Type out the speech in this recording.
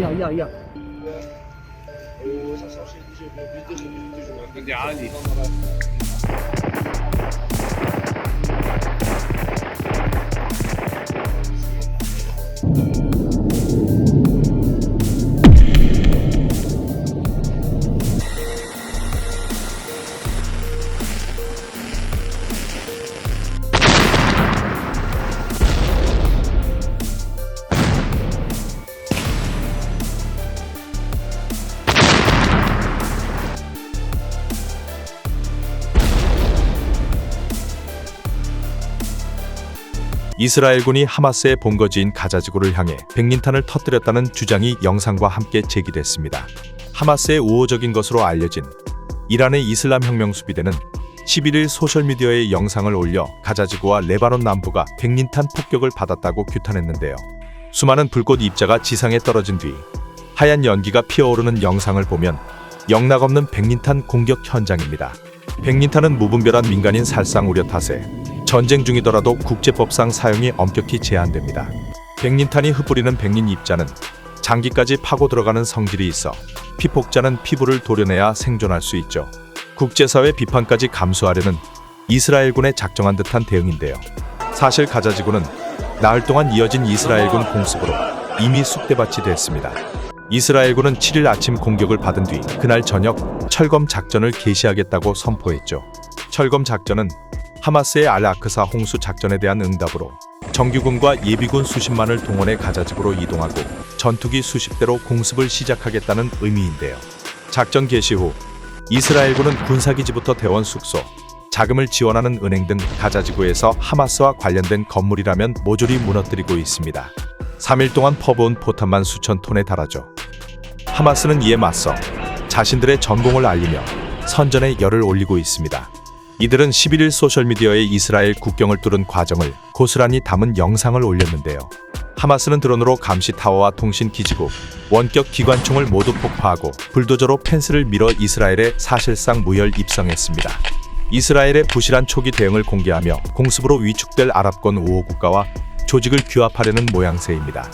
要要要。哎呦，小心，你家。 이스라엘군이 하마스의 본거지인 가자지구를 향해 백린탄을 터뜨렸다는 주장이 영상과 함께 제기됐습니다. 하마스의 우호적인 것으로 알려진 이란의 이슬람 혁명 수비대는 11일 소셜미디어에 영상을 올려 가자지구와 레바논 남부가 백린탄 폭격을 받았다고 규탄했는데요. 수많은 불꽃 입자가 지상에 떨어진 뒤 하얀 연기가 피어오르는 영상을 보면 영락없는 백린탄 공격 현장입니다. 백린탄은 무분별한 민간인 살상 우려 탓에 전쟁 중이더라도 국제법상 사용이 엄격히 제한됩니다. 백린탄이 흩뿌리는 백린 입자는 장기까지 파고 들어가는 성질이 있어 피폭자는 피부를 도려내야 생존할 수 있죠. 국제사회 비판까지 감수하려는 이스라엘군의 작정한 듯한 대응인데요. 사실 가자지구는 나흘 동안 이어진 이스라엘군 공습으로 이미 쑥대밭이 됐습니다. 이스라엘군은 7일 아침 공격을 받은 뒤 그날 저녁 철검 작전을 개시하겠다고 선포했죠. 철검 작전은 하마스의 알-아크사 홍수 작전에 대한 응답으로 정규군과 예비군 수십만을 동원해 가자집으로 이동하고 전투기 수십 대로 공습을 시작하겠다는 의미인데요. 작전 개시 후 이스라엘군은 군사기지부터 대원 숙소, 자금을 지원하는 은행 등 가자지구에서 하마스와 관련된 건물이라면 모조리 무너뜨리고 있습니다. 3일 동안 퍼부은 포탄만 수천 톤에 달하죠. 하마스는 이에 맞서 자신들의 전공을 알리며 선전에 열을 올리고 있습니다. 이들은 11일 소셜미디어에 이스라엘 국경을 뚫은 과정을 고스란히 담은 영상을 올렸는데요. 하마스는 드론으로 감시 타워와 통신 기지국, 원격 기관총을 모두 폭파하고 불도저로 펜스를 밀어 이스라엘에 사실상 무혈 입성했습니다. 이스라엘의 부실한 초기 대응을 공개하며 공습으로 위축될 아랍권 우호 국가와 조직을 규합하려는 모양새입니다.